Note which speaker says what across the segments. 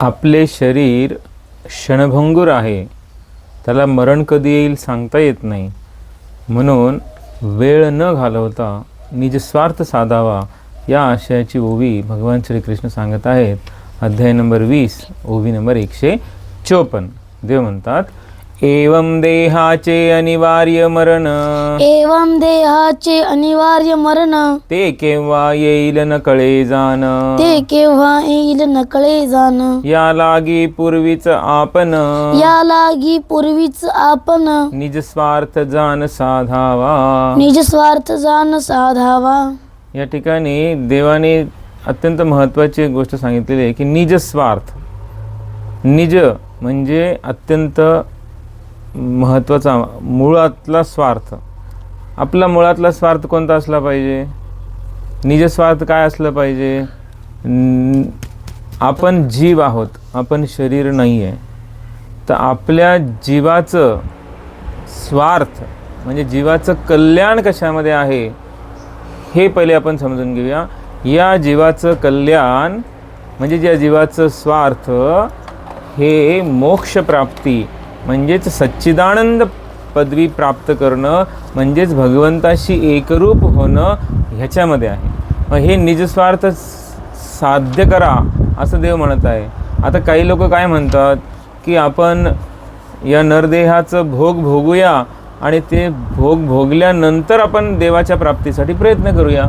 Speaker 1: आपले शरीर क्षणभंगूर आहे. त्याला मरण कधी येईल सांगता येत नाही. म्हणून वेळ न घालवता निजस्वार्थ साधावा या आशयाची ओवी भगवान श्रीकृष्ण सांगत आहेत. अध्याय नंबर वीस ओवी नंबर एकशे चोपन्न. देव म्हणतात एवं देहाचे अनिवार्य मरण.
Speaker 2: एवं देहाचे अनिवार्य मरण.
Speaker 1: ते केव्हा येईल न कळे जाण.
Speaker 2: ते केव्हा येईल नकळे जाण.
Speaker 1: या लागी पूर्वीच आपण
Speaker 2: या लागी पूर्वीच आपण
Speaker 1: निज स्वार्थ जाण साधावा.
Speaker 2: निज स्वार्थ जाण साधावा.
Speaker 1: या ठिकाणी देवाने अत्यंत महत्त्वाची एक गोष्ट सांगितलेली आहे की निज स्वार्थ. निज म्हणजे अत्यंत महत्त्वाचा मुळातला स्वार्थ. आपला मुळातला स्वार्थ कोणता असला पाहिजे? निजस्वार्थ काय असलं पाहिजे? आपण जीव आहोत आपण शरीर नाही आहे तर आपल्या जीवाचं स्वार्थ म्हणजे जीवाचं कल्याण कशामध्ये आहे हे पहिले आपण समजून घेऊया. या जीवाचं कल्याण म्हणजे ज्या जीवाचं स्वार्थ हे मोक्षप्राप्ती म्हणजेच सच्चिदानंद पदवी प्राप्त करणं म्हणजेच भगवंताशी एकरूप होणं ह्याच्यामध्ये आहे. मग हे निजस्वार्थ साध्य करा असं देव म्हणत आहे. आता काही लोक काय म्हणतात की आपण या नरदेहाचं भोग भोगूया आणि ते भोग भोगल्यानंतर आपण देवाच्या प्राप्तीसाठी प्रयत्न करूया.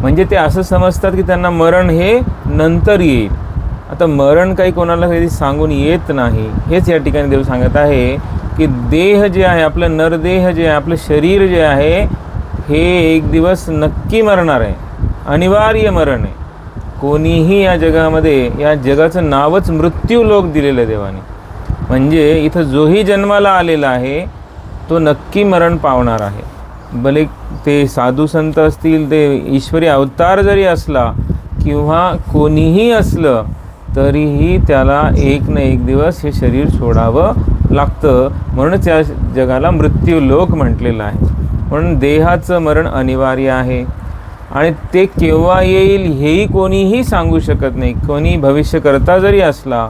Speaker 1: म्हणजे ते असं समजतात की त्यांना मरण हे नंतर येईल. आता मरण काही कोणाला कधी सांगून येत नाही हेच या ठिकाणी देव सांगत आहे की देह जे आहे आपलं नरदेह जे आहे आपलं शरीर जे आहे हे एक दिवस नक्की मरणार आहे. अनिवार्य मरण आहे. कोणीही या जगामध्ये या जगाचं नावच मृत्यू लोक दिलेलं आहे देवाने. म्हणजे इथं जोही जन्माला आलेला आहे तो नक्की मरण पावणार आहे. भले ते साधू संत असतील ते ईश्वरी अवतार जरी असला किंवा कोणीही असलं तरीही त्याला एक ना एक दिवस हे शरीर सोडावं लागतं. म्हणूनच या जगाला मृत्यू लोक म्हटलेलं आहे. म्हणून देहाचं मरण अनिवार्य आहे. आणि ते केव्हा येईल हेही कोणीही सांगू शकत नाही. कोणी भविष्यकर्ता जरी असला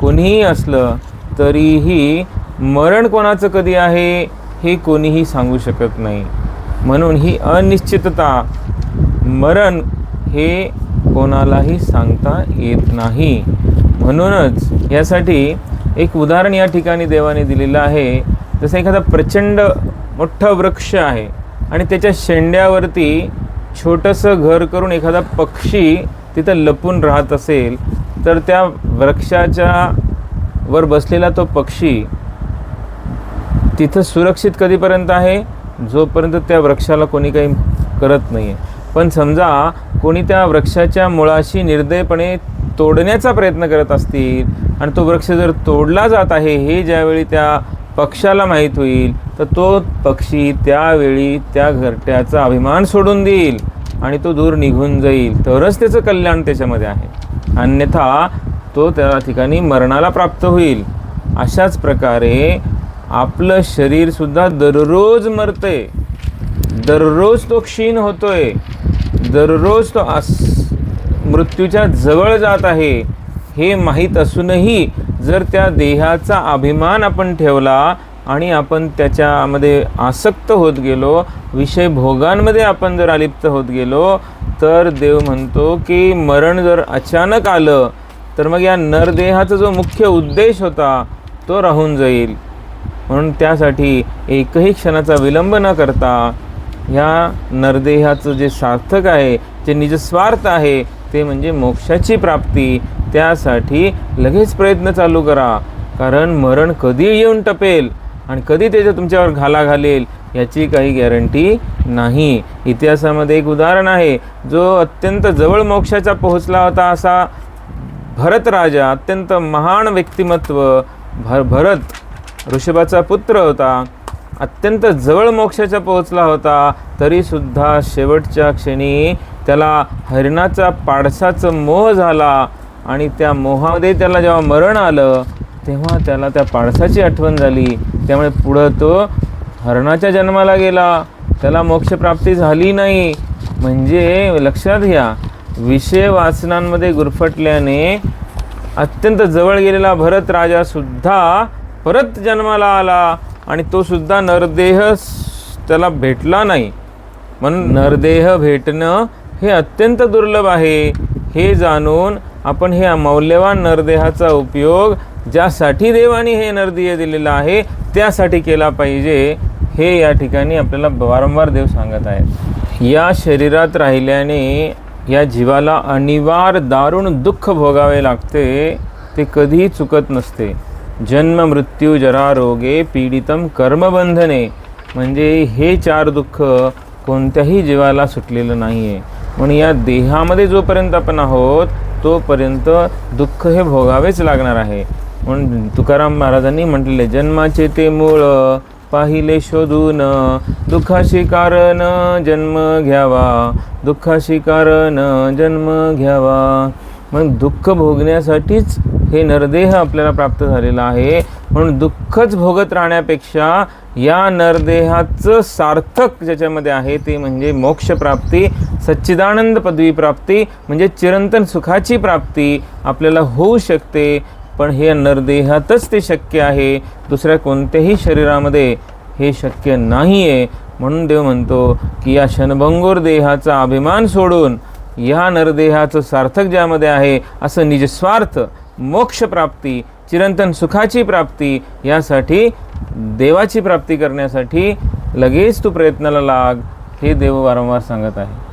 Speaker 1: कोणीही असलं तरीही मरण कोणाचं कधी आहे हे कोणीही सांगू शकत नाही. म्हणून ही अनिश्चितता मरण हे कोणालाही सांगता येत नाही. म्हणूनच यासाठी एक उदाहरण या ठिकाणी देवाने दिलेलं आहे. जसं एखादा प्रचंड मोठं वृक्ष आहे आणि त्याच्या शेंड्यावरती छोटंसं घर करून एखादा पक्षी तिथं लपून राहत असेल तर त्या वृक्षाच्या वर बसलेला तो पक्षी तिथं सुरक्षित कधीपर्यंत आहे? जोपर्यंत त्या वृक्षाला कोणी काही करत नाही आहे पण समजा कोणी त्या वृक्षाच्या मुळाशी निर्दयपणे तोडण्याचा प्रयत्न करत असतील आणि तो वृक्ष जर तोडला जात आहे हे ज्यावेळी त्या पक्षाला माहीत होईल तर तो पक्षी त्यावेळी त्या घरट्याचा अभिमान सोडून देईल आणि तो दूर निघून जाईल. तरच त्याचं कल्याण त्याच्यामध्ये आहे. अन्यथा तो त्या ठिकाणी मरणाला प्राप्त होईल. अशाच प्रकारे आपलं शरीरसुद्धा दररोज मरतंय. दररोज तो क्षीण होतोय. दररोज तो आस मृत्यूच्या जवळ जात आहे हे माहीत असूनही जर त्या देहाचा अभिमान आपण ठेवला आणि आपण त्याच्यामध्ये आसक्त होत गेलो विषय भोगांमध्ये आपण जर अलिप्त होत गेलो तर देव म्हणतो की मरण जर अचानक आलं तर मग या नरदेहाचा जो मुख्य उद्देश होता तो राहून जाईल. म्हणून त्यासाठी एकही क्षणाचा विलंब न करता ह्या नरदेहाचं जे सार्थक आहे जे निजस्वार्थ आहे ते म्हणजे मोक्षाची प्राप्ती. त्यासाठी लगेच प्रयत्न चालू करा. कारण मरण कधी येऊन टपेल आणि कधी त्याच्या तुमच्यावर घाला घालेल याची काही गॅरंटी नाही. इतिहासामध्ये एक उदाहरण आहे जो अत्यंत जवळ मोक्षाचा पोहोचला होता असा भरत राजा अत्यंत महान व्यक्तिमत्व भर भरत ऋषभाचा पुत्र होता. अत्यंत जवळ मोक्षाचा पोहोचला होता तरीसुद्धा शेवटच्या क्षणी त्याला हरिणाचा पाडसाचं मोह झाला आणि त्या मोहामध्ये त्याला जेव्हा मरण आलं तेव्हा त्याला त्या पाडसाची आठवण झाली. त्यामुळे पुढं तो हरणाच्या जन्माला गेला. त्याला मोक्षप्राप्ती झाली नाही. म्हणजे लक्षात घ्या विषय वाचनांमध्ये गुरफटल्याने अत्यंत जवळ गेलेला भरत राजासुद्धा परत जन्माला आला. आणि तो सुद्धा नरदेह त्याला भेटला नाही. म्हणून नरदेह भेटणं हे अत्यंत दुर्लभ आहे. हे जाणून आपण हे मौल्यवान नरदेहाचा उपयोग ज्यासाठी देवाने हे नरदेह दिलेलं आहे त्यासाठी केला पाहिजे हे या ठिकाणी आपल्याला वारंवार देव सांगत आहेत. या शरीरात राहिल्याने या जीवाला अनिवार्य दारुण दुःख भोगावे लागते ते कधीही चुकत नसते. जन्म मृत्यू जरा रोगे पीडितम कर्मबंधने. म्हणजे हे चार दुःख कोणत्याही जीवाला सुटलेलं नाही आहे म्हणून या देहामध्ये जोपर्यंत आपण आहोत तोपर्यंत दुःख हे भोगावेच लागणार आहे. म्हणून तुकाराम महाराजांनी म्हटलेले जन्माचे ते मूळ पाहिले शोधून. दुःखाशी कारण जन्म घ्यावा. दुःखाशी कारण जन्म घ्यावा. मग दुःख भोगण्यासाठीच हे नरदेह आपल्याला प्राप्त झालेला आहे. म्हणून दुःखच भोगत राहण्यापेक्षा या नरदेहाचं सार्थक ज्याच्यामध्ये आहे ते म्हणजे मोक्षप्राप्ती सच्चिदानंद पदवी प्राप्ती म्हणजे चिरंतन सुखाची प्राप्ती आपल्याला होऊ शकते. पण हे नरदेहातच ते शक्य आहे. दुसऱ्या कोणत्याही शरीरामध्ये हे शक्य नाही आहे म्हणून देव म्हणतो की या क्षणभंगूर देहाचा अभिमान सोडून या नरदेहाचं सार्थक ज्यामध्ये आहे असं निजस्वार्थ मोक्षप्राप्ती चिरंतन सुखाची प्राप्ती यासाठी देवाची प्राप्ती करण्यासाठी लगेच तू प्रयत्नाला लाग हे देव वारंवार सांगत आहे.